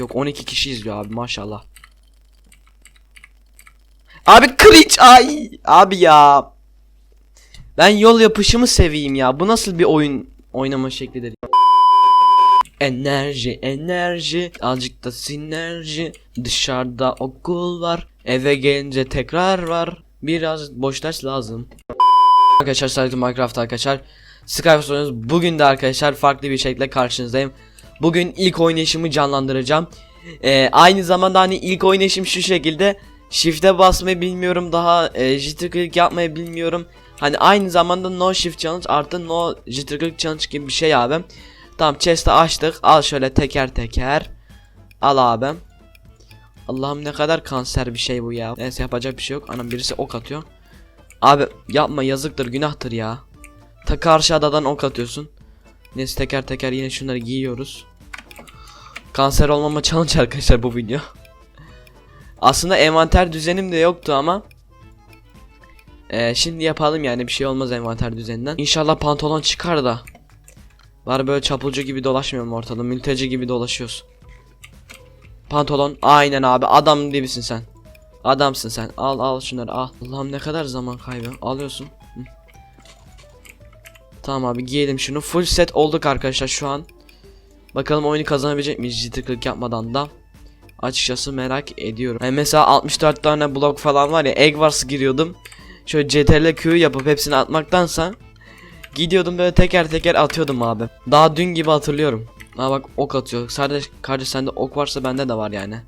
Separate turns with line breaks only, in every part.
yok. 12 kişi izliyor abi maşallah. Abi cringe ay abi ya. Ben yol yapışımı seveyim ya. Bu nasıl bir oyun oynama şeklidir? Enerji enerji azıcık da sinerji dışarıda okul var eve gelince tekrar var biraz boş ders lazım Arkadaşlar Saygı Minecraft arkadaşlar Skype soruyoruz bugün de arkadaşlar farklı bir şekilde karşınızdayım Bugün ilk oynayışımı canlandıracağım Ee, Aynı zamanda hani ilk oynayışım şu şekilde Shift'e basmayı bilmiyorum daha e, jitter click yapmayı bilmiyorum Hani aynı zamanda no shift challenge artı no jitter click challenge gibi bir şey abi Tamam chest'i açtık. Al şöyle teker teker. Al abim. Allah'ım ne kadar kanser bir şey bu ya. Neyse yapacak bir şey yok. Anam birisi ok atıyor. Abi yapma yazıktır günahtır ya. Ta karşı adadan ok atıyorsun. Neyse teker teker yine şunları giyiyoruz. Kanser olmama challenge arkadaşlar bu video. Aslında envanter düzenim de yoktu ama. Ee, şimdi yapalım yani bir şey olmaz envanter düzeninden. İnşallah pantolon çıkar da. Var böyle çapulcu gibi dolaşmıyorum ortada. Mülteci gibi dolaşıyoruz. Pantolon. Aynen abi. Adam gibisin sen. Adamsın sen. Al al şunları al. Allah'ım ne kadar zaman kaybı. Alıyorsun. Hı. Tamam abi giyelim şunu. Full set olduk arkadaşlar şu an. Bakalım oyunu kazanabilecek miyiz jitter click yapmadan da. Açıkçası merak ediyorum. Yani mesela 64 tane blok falan var ya. Egg Wars giriyordum. Şöyle CTRL Q yapıp hepsini atmaktansa Gidiyordum böyle teker teker atıyordum abi. Daha dün gibi hatırlıyorum. Ha bak ok atıyor. Sadece kardeş sende ok varsa bende de var yani.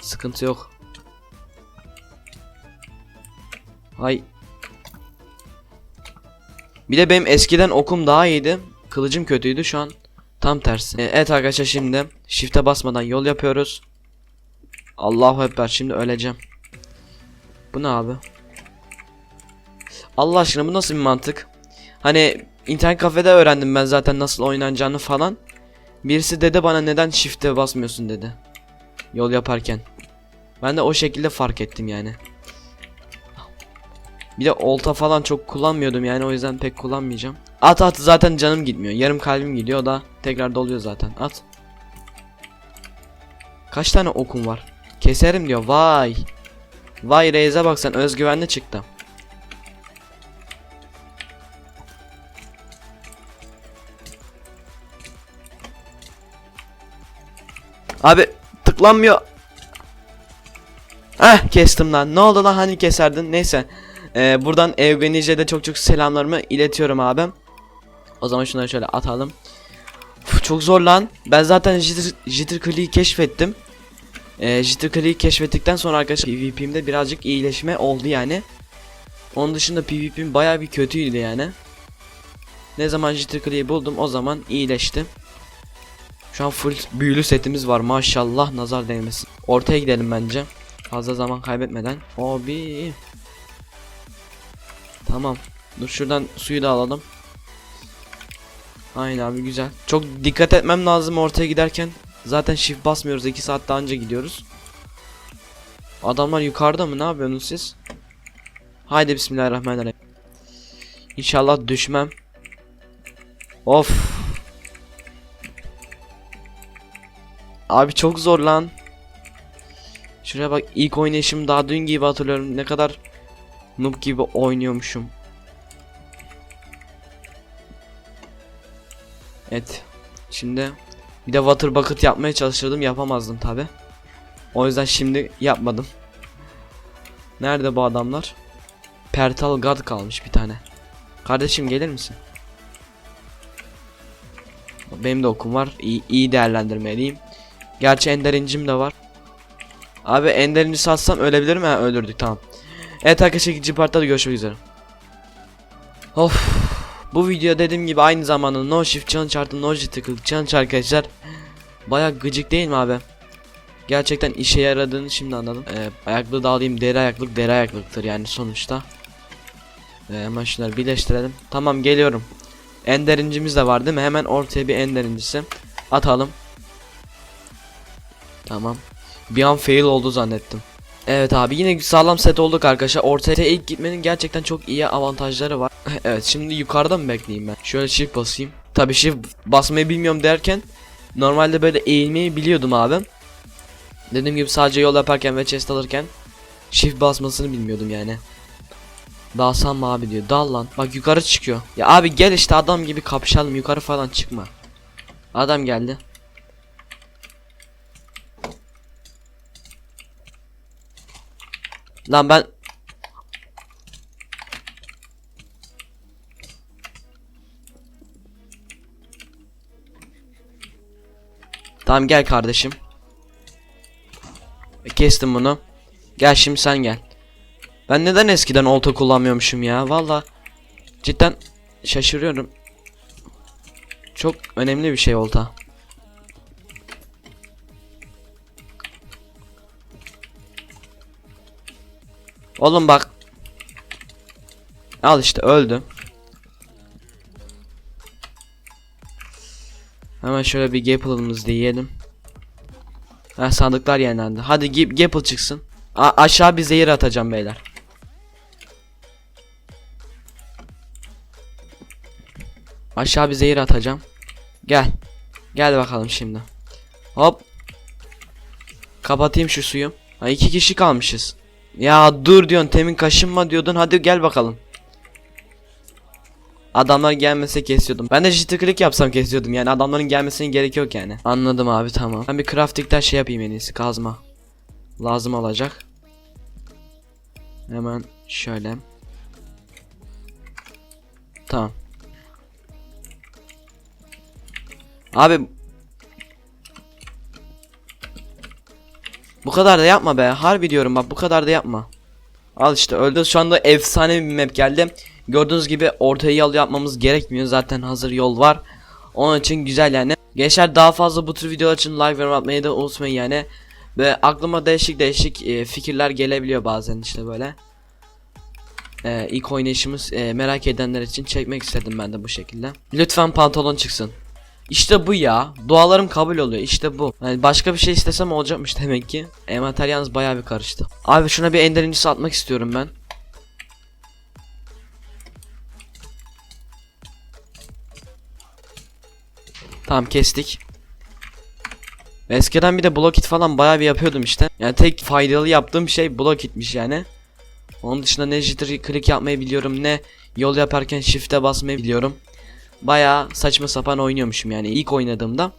Sıkıntı yok. Hay. Bir de benim eskiden okum daha iyiydi. Kılıcım kötüydü şu an. Tam tersi. Ee, Evet arkadaşlar şimdi shift'e basmadan yol yapıyoruz. Allahu ekber şimdi öleceğim. Bu ne abi? Allah aşkına bu nasıl bir mantık? Hani internet kafede öğrendim ben zaten nasıl oynanacağını falan. Birisi dedi bana neden shift'e basmıyorsun dedi. Yol yaparken. Ben de o şekilde fark ettim yani. Bir de olta falan çok kullanmıyordum yani o yüzden pek kullanmayacağım. At at zaten canım gitmiyor. Yarım kalbim gidiyor da tekrar doluyor zaten. At. Kaç tane okum var? Keserim diyor. Vay. Vay Reis'e bak sen özgüvenli çıktı. Abi tıklanmıyor. Heh kestim lan. Ne oldu lan hani keserdin? Neyse. Ee, buradan Eugenice'de çok çok selamlarımı iletiyorum abim. O zaman şunları şöyle atalım. Uf, çok zor lan. Ben zaten jitter, jitter click'i keşfettim. Ee, jitter click'i keşfettikten sonra arkadaşlar PvP'mde birazcık iyileşme oldu yani. Onun dışında PvP'm baya bir kötüydü yani. Ne zaman jitter click'i buldum o zaman iyileşti. Şu an full büyülü setimiz var maşallah nazar değmesin. Ortaya gidelim bence. Fazla zaman kaybetmeden. Abi. Tamam. Dur şuradan suyu da alalım. Aynen abi güzel. Çok dikkat etmem lazım ortaya giderken. Zaten shift basmıyoruz 2 saat daha önce gidiyoruz. Adamlar yukarıda mı ne yapıyorsunuz siz? Haydi bismillahirrahmanirrahim. İnşallah düşmem. Of. Abi çok zor lan. Şuraya bak ilk oynayışım daha dün gibi hatırlıyorum. Ne kadar noob gibi oynuyormuşum. Evet. Şimdi bir de water bucket yapmaya çalışırdım yapamazdım tabi. O yüzden şimdi yapmadım. Nerede bu adamlar? Pertal God kalmış bir tane. Kardeşim gelir misin? Benim de okum var. İyi, iyi değerlendirmeliyim. Gerçi ender incim de var. Abi ender inci satsam ölebilirim ha öldürdük tamam. Evet arkadaşlar ikinci partta da görüşmek üzere. Of. Bu video dediğim gibi aynı zamanda no shift challenge artı no shift challenge arkadaşlar. Baya gıcık değil mi abi? Gerçekten işe yaradığını şimdi anladım. Ee, ayaklığı da alayım deri ayaklık deri ayaklıktır yani sonuçta. Ee, hemen şunları birleştirelim. Tamam geliyorum. Ender incimiz de var değil mi? Hemen ortaya bir ender incisi atalım. Tamam. Bir an fail oldu zannettim. Evet abi yine sağlam set olduk arkadaşlar. Ortaya ilk gitmenin gerçekten çok iyi avantajları var. evet şimdi yukarıda mı bekleyeyim ben? Şöyle shift basayım. Tabi shift basmayı bilmiyorum derken Normalde böyle eğilmeyi biliyordum abi. Dediğim gibi sadece yol yaparken ve chest alırken shift basmasını bilmiyordum yani. Dalsam mı abi diyor. Dal lan. Bak yukarı çıkıyor. Ya abi gel işte adam gibi kapışalım. Yukarı falan çıkma. Adam geldi. Lan ben Tamam gel kardeşim. E, Kestim bunu. Gel şimdi sen gel. Ben neden eskiden olta kullanmıyormuşum ya? Valla cidden şaşırıyorum. Çok önemli bir şey olta. Oğlum bak. Al işte öldü. Hemen şöyle bir Gapple'ımızı yiyelim. Ha sandıklar yenilendi. Hadi Gap- Gapple çıksın. A- aşağı bir zehir atacağım beyler. Aşağı bir zehir atacağım. Gel. Gel bakalım şimdi. Hop. Kapatayım şu suyu. Ha iki kişi kalmışız. Ya dur diyorsun temin kaşınma diyordun hadi gel bakalım. Adamlar gelmese kesiyordum. Ben de jitter click yapsam kesiyordum yani adamların gelmesine gerek yok yani. Anladım abi tamam. Ben bir crafting'den şey yapayım en iyisi kazma. Lazım olacak. Hemen şöyle. Tamam. Abi Bu kadar da yapma be. Harbi diyorum bak bu kadar da yapma. Al işte öldü. Şu anda efsane bir map geldi. Gördüğünüz gibi ortaya yol yapmamız gerekmiyor. Zaten hazır yol var. Onun için güzel yani. Gençler daha fazla bu tür videolar için like ve yorum atmayı da unutmayın yani. Ve aklıma değişik değişik e, fikirler gelebiliyor bazen işte böyle. E, ilk oynayışımız e, merak edenler için çekmek istedim ben de bu şekilde. Lütfen pantolon çıksın. İşte bu ya. Dualarım kabul oluyor. İşte bu. Yani başka bir şey istesem olacakmış demek ki. Envanter yalnız bayağı bir karıştı. Abi şuna bir ender incisi atmak istiyorum ben. Tamam kestik. Eskiden bir de block it falan bayağı bir yapıyordum işte. Yani tek faydalı yaptığım şey block itmiş yani. Onun dışında ne jitter click yapmayı biliyorum ne yol yaparken shift'e basmayı biliyorum. Bayağı saçma sapan oynuyormuşum yani ilk oynadığımda.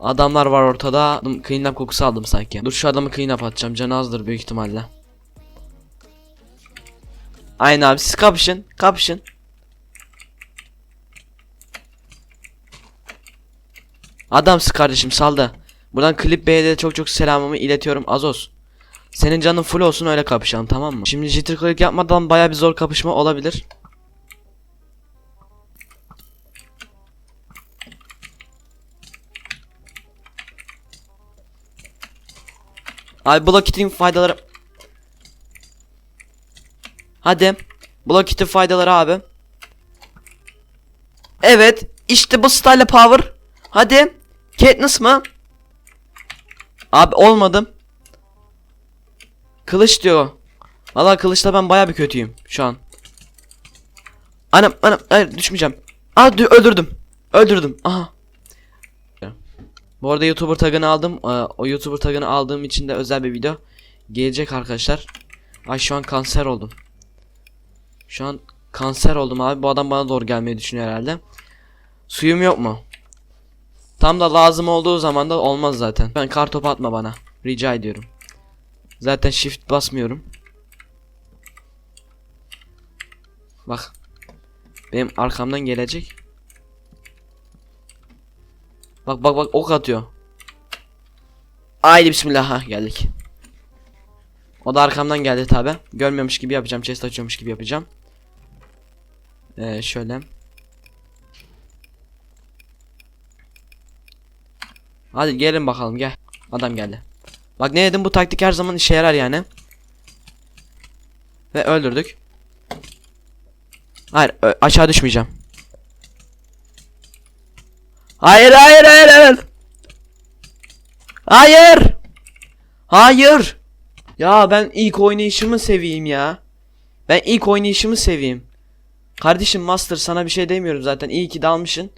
Adamlar var ortada. Clean up kokusu aldım sanki. Dur şu adamı clean up atacağım. Canı azdır büyük ihtimalle. Aynen abi siz kapışın. Kapışın. Adamsın kardeşim saldı. Buradan Clip Bey'e de çok çok selamımı iletiyorum Azos. Senin canın full olsun öyle kapışalım tamam mı? Şimdi jitter click yapmadan baya bir zor kapışma olabilir. Abi block kit'in faydaları Hadi Block kit'in faydaları abi Evet işte bu style power Hadi Katniss mı? Abi olmadım Kılıç diyor Valla kılıçta ben baya bir kötüyüm şu an Anam anam hayır düşmeyeceğim Aa dü- öldürdüm Öldürdüm aha bu arada YouTuber tagını aldım. Ee, o YouTuber tagını aldığım için de özel bir video gelecek arkadaşlar. Ay şu an kanser oldum. Şu an kanser oldum abi. Bu adam bana doğru gelmeyi düşünüyor herhalde. Suyum yok mu? Tam da lazım olduğu zaman da olmaz zaten. Ben kar topu atma bana. Rica ediyorum. Zaten shift basmıyorum. Bak. Benim arkamdan gelecek. Bak bak bak ok atıyor. Haydi bismillah ha geldik. O da arkamdan geldi tabi. Görmüyormuş gibi yapacağım. Chest açıyormuş gibi yapacağım. Ee, şöyle. Hadi gelin bakalım gel. Adam geldi. Bak ne dedim bu taktik her zaman işe yarar yani. Ve öldürdük. Hayır aşağı düşmeyeceğim. Hayır hayır hayır hayır. Hayır. Hayır. Ya ben ilk oynayışımı seveyim ya. Ben ilk oynayışımı seveyim. Kardeşim Master sana bir şey demiyorum zaten. İyi ki dalmışsın.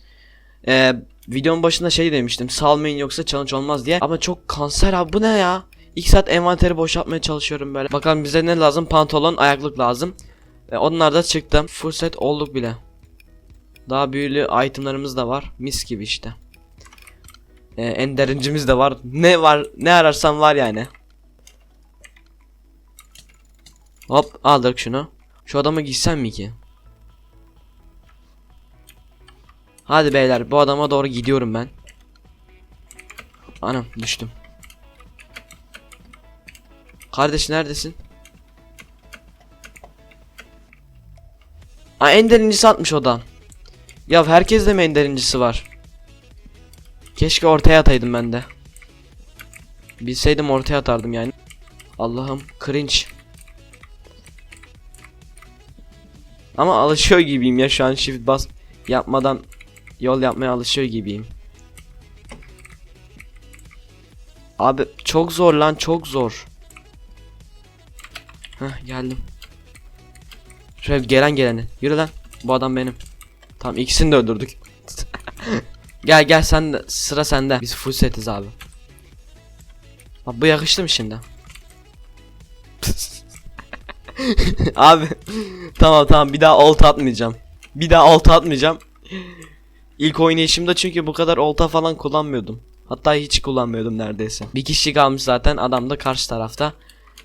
Ee, videonun başında şey demiştim salmayın yoksa challenge olmaz diye ama çok kanser abi bu ne ya? İlk saat envanteri boşaltmaya çalışıyorum böyle. Bakalım bize ne lazım? Pantolon, ayaklık lazım. Ve onlar da çıktı. Full set olduk bile. Daha büyülü itemlarımız da var. Mis gibi işte. Ee, enderincimiz de var. Ne var? Ne ararsan var yani. Hop aldık şunu. Şu adamı giysem mi ki? Hadi beyler bu adama doğru gidiyorum ben. Anam düştüm. Kardeş neredesin? Aa ender incisi atmış odan. Ya herkes de mi ender var? Keşke ortaya ataydım ben de. Bilseydim ortaya atardım yani. Allah'ım cringe. Ama alışıyor gibiyim ya şu an shift bas yapmadan yol yapmaya alışıyor gibiyim. Abi çok zor lan çok zor. Heh geldim. Şöyle gelen geleni. Yürü lan. Bu adam benim. Tamam ikisini de öldürdük. gel gel sen de sıra sende. Biz full setiz abi. Bak bu yakıştı mı şimdi? abi tamam tamam bir daha olta atmayacağım. Bir daha olta atmayacağım. İlk oynayışımda çünkü bu kadar olta falan kullanmıyordum. Hatta hiç kullanmıyordum neredeyse. Bir kişi kalmış zaten adam da karşı tarafta.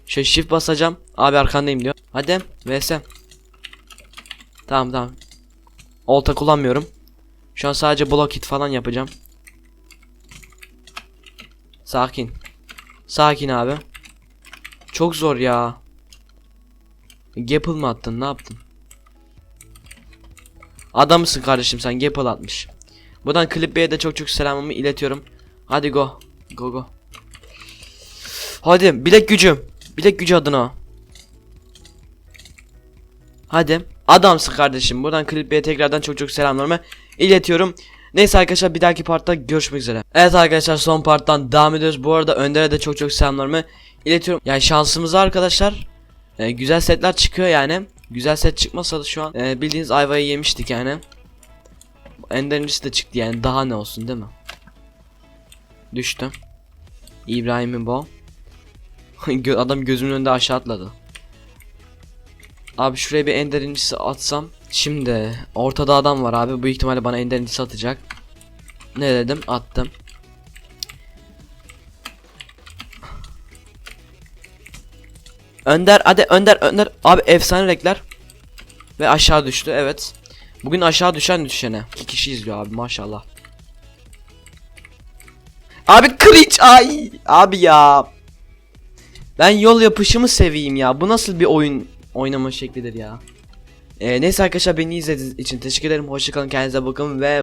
Şöyle shift basacağım. Abi arkandayım diyor. Hadi vs. Tamam tamam. Olta kullanmıyorum. Şu an sadece block hit falan yapacağım. Sakin. Sakin abi. Çok zor ya. Gapple mı attın ne yaptın? Adamısın kardeşim sen Gapple atmış. Buradan Clip Bey'e de çok çok selamımı iletiyorum. Hadi go. Go go. Hadi bilek gücü. Bilek gücü adına. Hadi. Adamsın kardeşim. Buradan Clip Bey'e tekrardan çok çok selamlarımı iletiyorum. Neyse arkadaşlar bir dahaki partta görüşmek üzere. Evet arkadaşlar son parttan devam ediyoruz. Bu arada Önder'e de çok çok selamlarımı iletiyorum. Yani şansımıza arkadaşlar e, güzel setler çıkıyor yani. Güzel set çıkmasa da şu an e, bildiğiniz ayvayı yemiştik yani. Ender'incisi de çıktı yani daha ne olsun değil mi? Düştü. İbrahim'in. Gö- Adam gözümün önünde aşağı atladı. Abi şuraya bir ender incisi atsam. Şimdi ortada adam var abi. Bu ihtimalle bana ender incisi atacak. Ne dedim? Attım. Önder hadi Önder Önder abi efsane renkler ve aşağı düştü evet. Bugün aşağı düşen düşene. İki kişi izliyor abi maşallah. Abi cringe ay abi ya. Ben yol yapışımı seveyim ya. Bu nasıl bir oyun oynama şeklidir ya. Ee, neyse arkadaşlar beni izlediğiniz için teşekkür ederim. Hoşçakalın kendinize bakın ve